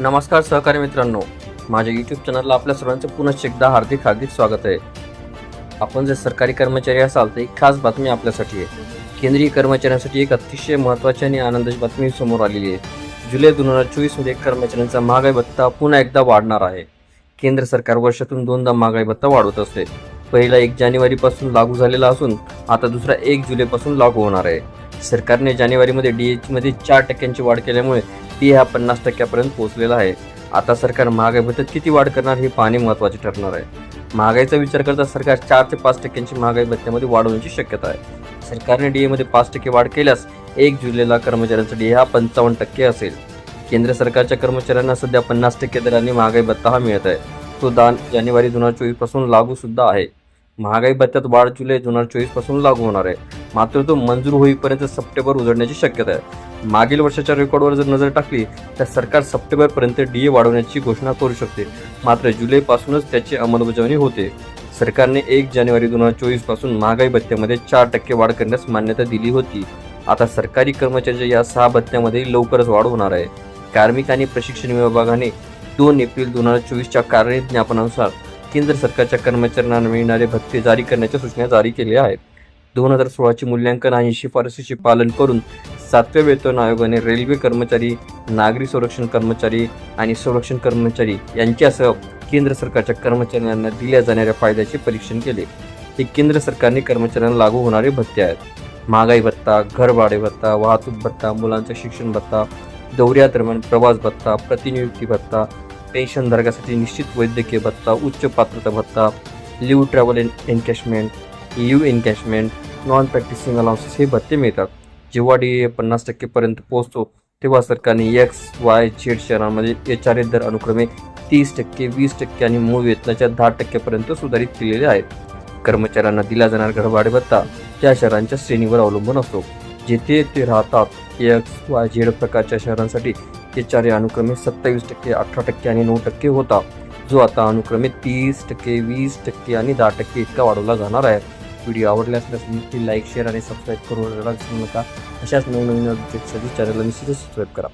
नमस्कार सहकारी मित्रांनो. माझ्या यूट्यूब चॅनलला आपल्या सर्वांचं पुनश्च एकदा हार्दिक हार्दिक स्वागत आहे. आपण जर सरकारी कर्मचारी असाल तर एक खास बातमी आपल्यासाठी आहे. केंद्रीय कर्मचाऱ्यांसाठी एक अतिशय महत्त्वाची आणि आनंदाची बातमी समोर आलेली आहे. जुलै दोन हजार चोवीसमध्ये कर्मचाऱ्यांचा महागाई भत्ता पुन्हा एकदा वाढणार आहे. केंद्र सरकार वर्षातून दोनदा महागाई भत्ता वाढवत असते. पहिला एक जानेवारीपासून लागू झालेला असून आता दुसरा एक जुलैपासून लागू होणार आहे. सरकारने जानेवारीमध्ये डी एचमध्ये चार टक्क्यांची वाढ केल्यामुळे डी हा पन्नास टक्क्यापर्यंत पोहोचलेला आहे. आता सरकार महागाई भत्त्यात किती वाढ करणार हे पाहणे महत्त्वाचे ठरणार आहे. महागाईचा विचार करता सरकार चार ते पाच टक्क्यांची महागाई भत्त्यामध्ये वाढ होण्याची शक्यता आहे. सरकारने डीएमध्ये पाच टक्के वाढ केल्यास एक जुलैला कर्मचाऱ्यांचा डीए हा पंचावन्न टक्के असेल. केंद्र सरकारच्या कर्मचाऱ्यांना सध्या पन्नास टक्के दराने महागाई भत्ता हा मिळत आहे. तो दान जानेवारी दोन हजार चोवीसपासून लागू सुद्धा आहे. महागाई भत्त्यात वाढ जुलै दोन हजार चोवीसपासून लागू होणार आहे. मात्र तो मंजूर होईपर्यंत सप्टेंबर उजडण्याची शक्यता आहे. मागील वर्षाच्या रेकॉर्डवर जर नजर टाकली तर सरकार सप्टेंबरपर्यंत ए वाढवण्याची घोषणा करू शकते. मात्र जुलैपासूनच त्याची अंमलबजावणी होते. सरकारने एक जानेवारी दोन हजार चोवीसपासून महागाई भत्त्यामध्ये चार टक्के वाढ करण्यास मान्यता दिली होती. आता सरकारी कर्मचाऱ्यांच्या या सहा भत्त्यामध्ये लवकरच वाढ होणार आहे. कार्मिक आणि प्रशिक्षण विभागाने दोन एप्रिल दोन हजार चोवीसच्या कार्यज्ञापनानुसार केंद्र सरकारच्या कर्मचाऱ्यांना मिळणारे भत्ते जारी करण्याच्या सूचना जारी केल्या आहेत. दोन हजार सोळाचे मूल्यांकन आणि शिफारसीचे पालन करून सातव्या वेतन आयोगाने रेल्वे कर्मचारी नागरी संरक्षण कर्मचारी आणि संरक्षण कर्मचारी यांच्यासह केंद्र सरकारच्या कर्मचाऱ्यांना दिल्या जाणाऱ्या फायद्याचे परीक्षण केले. हे केंद्र सरकारने कर्मचाऱ्यांना लागू होणारे भत्ते आहेत. महागाई भत्ता घरभाडे भत्ता वाहतूक भत्ता मुलांचा शिक्षण भत्ता दौऱ्यादरम्यान प्रवास भत्ता प्रतिनियुक्ती भत्ता पेन्शन धारकासाठी निश्चित वैद्यकीय भत्ता उच्च पात्रता भत्ता leave travel encashment leave encashment non practising allowances हे भत्ते मिळतात. जेव्हा डी ए पन्नास टक्केपर्यंत पोहोचतो तेव्हा सरकारने एक्स वाय झेड शहरांमध्ये एच आर दर अनुक्रमे तीस टक्के वीस टक्के आणि मूळ वेतनाच्या दहा टक्क्यापर्यंत सुधारित केलेले आहेत. कर्मचाऱ्यांना दिला जाणार घरभाडे भत्ता त्या शहरांच्या श्रेणीवर अवलंबून असतो. जेथे ते राहतात एक्स वाय झेड प्रकारच्या शहरांसाठी टक्केच्या आर अनुक्रमे सत्तावीस टक्के अठरा टक्के आणि नऊ टक्के होता. जो आता अनुक्रमे तीस टक्के वीस टक्के आणि दहा टक्के इतका वाढवला जाणार आहे. व्हिडिओ आवडला असल्यास नक्की लाईक शेअर आणि सबस्क्राईब करून विसरू नका. अशाच नवनवीन अपडेटसाठी चॅनलला निश्चितच सबस्क्राईब करा.